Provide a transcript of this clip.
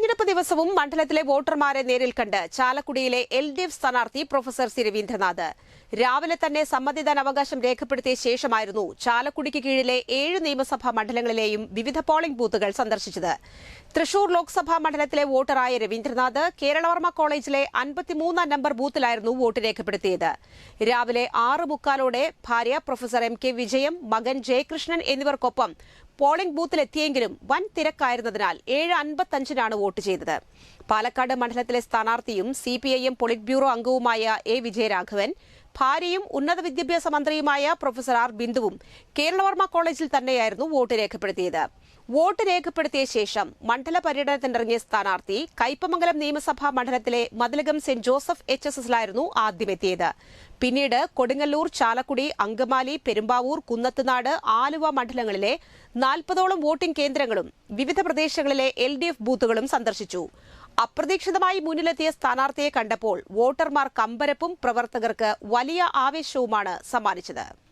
തെരഞ്ഞെടുപ്പ് ദിവസവും മണ്ഡലത്തിലെ വോട്ടർമാരെ നേരിൽ കണ്ട് ചാലക്കുടിയിലെ എൽ ഡി എഫ് സ്ഥാനാർത്ഥി പ്രൊഫസർ സി രവീന്ദ്രനാഥ്. രാവിലെ തന്നെ സമ്മതിദാനാവകാശം രേഖപ്പെടുത്തിയ ശേഷമായിരുന്നു ചാലക്കുടിക്ക് കീഴിലെ ഏഴ് നിയമസഭാ മണ്ഡലങ്ങളിലെയും വിവിധ പോളിംഗ് ബൂത്തുകൾ സന്ദർശിച്ചത്. തൃശൂർ ലോക്സഭാ മണ്ഡലത്തിലെ വോട്ടറായ രവീന്ദ്രനാഥ് കേരളവർമ്മ കോളേജിലെ അൻപത്തിമൂന്നാം നമ്പർ ബൂത്തിലായിരുന്നു വോട്ട് രേഖപ്പെടുത്തിയത്. രാവിലെ ആറ് മുക്കാലോടെ ഭാര്യ പ്രൊഫസർ എം കെ വിജയം മകൻ ജയകൃഷ്ണൻ എന്നിവർക്കൊപ്പം പോളിംഗ് ബൂത്തിലെത്തിയെങ്കിലും വൻ തിരക്കായിരുന്നതിനാൽ ഏഴ് അൻപത്തഞ്ചിനാണ് വോട്ട് ചെയ്തത്. പാലക്കാട് മണ്ഡലത്തിലെ സ്ഥാനാർത്ഥിയും C P I M polit bureau അംഗവുമായ എ വിജയരാഘവൻ ഭാര്യയും ഉന്നത വിദ്യാഭ്യാസ മന്ത്രിയുമായ പ്രൊഫസർ ആർ ബിന്ദുവും കേരളവർമ്മ കോളേജിൽ തന്നെയായിരുന്നു വോട്ട് രേഖപ്പെടുത്തിയത്. വോട്ട് രേഖപ്പെടുത്തിയ ശേഷം മണ്ഡല പര്യടനത്തിനിറങ്ങിയ സ്ഥാനാർത്ഥി കയ്പമംഗലം നിയമസഭാ മണ്ഡലത്തിലെ Mathilakam Saint Joseph H S എസിലായിരുന്നു ആദ്യമെത്തിയത്. പിന്നീട് കൊടുങ്ങല്ലൂർ ചാലക്കുടി അങ്കമാലി പെരുമ്പാവൂർ കുന്നത്തുനാട് ആലുവ മണ്ഡലങ്ങളിലെ നാൽപ്പതോളം വോട്ടിംഗ് കേന്ദ്രങ്ങളും വിവിധ പ്രദേശങ്ങളിലെ എൽ ബൂത്തുകളും സന്ദർശിച്ചു. അപ്രതീക്ഷിതമായി മുന്നിലെത്തിയ സ്ഥാനാർത്ഥിയെ കണ്ടപ്പോൾ വോട്ടർമാർ കമ്പരപ്പും പ്രവർത്തകർക്ക് വലിയ ആവേശവുമാണ് സമ്മാനിച്ചത്.